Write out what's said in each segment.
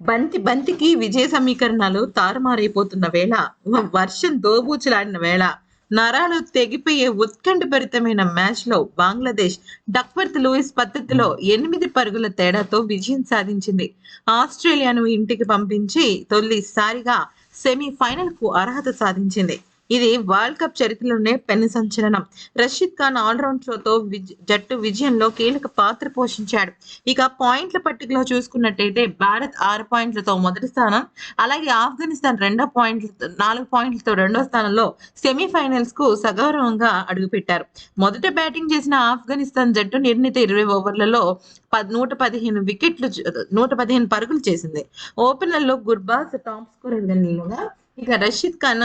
బంతి బంతికి విజయ సమీకరణాలు తారుమారైపోతున్న వేళ వర్షం దోబూచులాడిన వేళ నరాలు తెగిపోయే ఉత్కంఠభరితమైన మ్యాచ్లో బంగ్లాదేశ్ డక్వర్త్ లూయిస్ పద్ధతిలో ఎనిమిది పరుగుల తేడాతో విజయం సాధించింది. ఆస్ట్రేలియాను ఇంటికి పంపించి తొలిసారిగా సెమీఫైనల్కు అర్హత సాధించింది. ఇది వరల్డ్ కప్ చరిత్రలోనే పెను సంచలనం. రషీద్ ఖాన్ ఆల్రౌండ్ షోతో జట్టు విజయంలో కీలక పాత్ర పోషించాడు. ఇక పాయింట్ల పట్టికలో చూసుకున్నట్టయితే భారత్ ఆరు పాయింట్లతో మొదటి స్థానం అలాగే ఆఫ్ఘనిస్తాన్ రెండో పాయింట్లతో నాలుగు పాయింట్లతో రెండో స్థానంలో సెమీఫైనల్స్కు సగౌరవంగా అడుగుపెట్టారు. మొదట బ్యాటింగ్ చేసిన ఆఫ్ఘనిస్తాన్ జట్టు నిర్ణీత ఇరవై ఓవర్లలో నూట పదిహేను వికెట్లు నూట పదిహేను పరుగులు చేసింది. ఓపెనర్లో గుర్బాజ్ టాప్ స్కోరర్ ఇక రషీద్ ఖాన్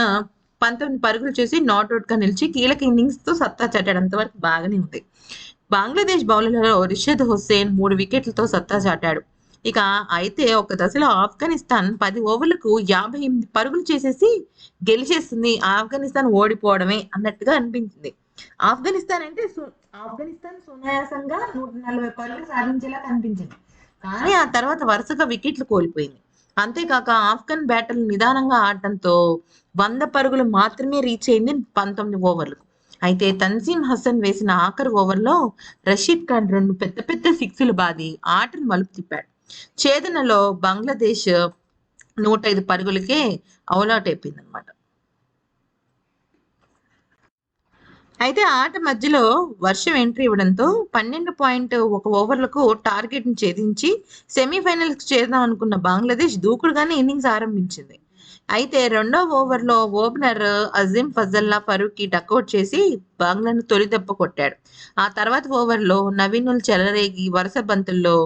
పంతొమ్మిది పరుగులు చేసి నాట్అవుట్గా నిలిచి కీలక ఇన్నింగ్స్తో సత్తా చాటాడంత వరకు బాగానే ఉంది. బంగ్లాదేశ్ బౌలర్లలో రిషద్ హుస్సేన్ మూడు వికెట్లతో సత్తా చాటాడు. ఇక అయితే ఒక దశలో ఆఫ్ఘనిస్తాన్ పది ఓవర్లకు యాభై ఎనిమిది పరుగులు చేసేసి గెలిచేస్తుంది ఆఫ్ఘనిస్తాన్ ఓడిపోవడమే అన్నట్టుగా అనిపించింది. ఆఫ్ఘనిస్తాన్ అంటే ఆఫ్ఘనిస్తాన్ సునాయాసంగా నూట నలభై పరుగులు సాధించేలా కనిపించింది. కానీ ఆ తర్వాత వరుసగా వికెట్లు కోల్పోయింది. అంతేకాక ఆఫ్ఘన్ బ్యాటర్లు నిదానంగా ఆడటంతో వంద పరుగులు మాత్రమే రీచ్ అయింది పంతొమ్మిది ఓవర్లు. అయితే తన్సీమ్ హసన్ వేసిన ఆఖరి ఓవర్లో రషీద్ ఖాన్ రెండు పెద్ద పెద్ద సిక్స్లు బాది ఆటను మలుపు తిప్పాడు. ఛేదనలో బంగ్లాదేశ్ నూట ఐదు పరుగులకే అవులాట్ అయిపోయింది అనమాట అయితే ఆట మధ్యలో వర్షం ఎంట్రీ ఇవ్వడంతో పన్నెండు పాయింట్ ఒక ఓవర్లకు టార్గెట్ని ఛేదించి సెమీఫైనల్స్ చేద్దాం అనుకున్న బంగ్లాదేశ్ దూకుడుగానే ఇన్నింగ్స్ ఆరంభించింది. అయితే రెండో ఓవర్లో opener Azim Fazlullah Farooq duck out చేసి బంగ్లాను తొలి దెబ్బ కొట్టాడు. ఆ తర్వాత ఓవర్లో నవీనుల్ చెలరేగి వరుస బంతుల్లో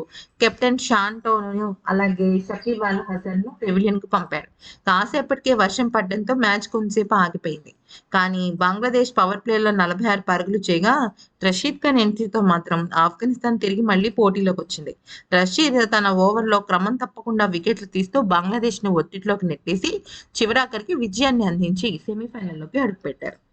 కెప్టెన్ షాంటోను అలాగే షకీబ్ అల్ హసన్ను పెవిలియన్కు పంపాడు కాసేపటికే వర్షం పడడంతో మ్యాచ్ కొంతసేపు ఆగిపోయింది. కానీ బంగ్లాదేశ్ పవర్ ప్లేలో నలభై ఆరు పరుగులు చేయగా రషీద్ ఖాన్ ఎంట్రీతో మాత్రం ఆఫ్ఘనిస్తాన్ తిరిగి మళ్ళీ పోటీలోకి వచ్చింది. రషీద్ తన ఓవర్లో క్రమం తప్పకుండా వికెట్లు తీస్తూ బంగ్లాదేశ్ను ఒత్తిడిలోకి నెట్టేసి చివరాఖరికి విజయాన్ని అందించి సెమీఫైనల్లోకి అడుగుపెట్టారు.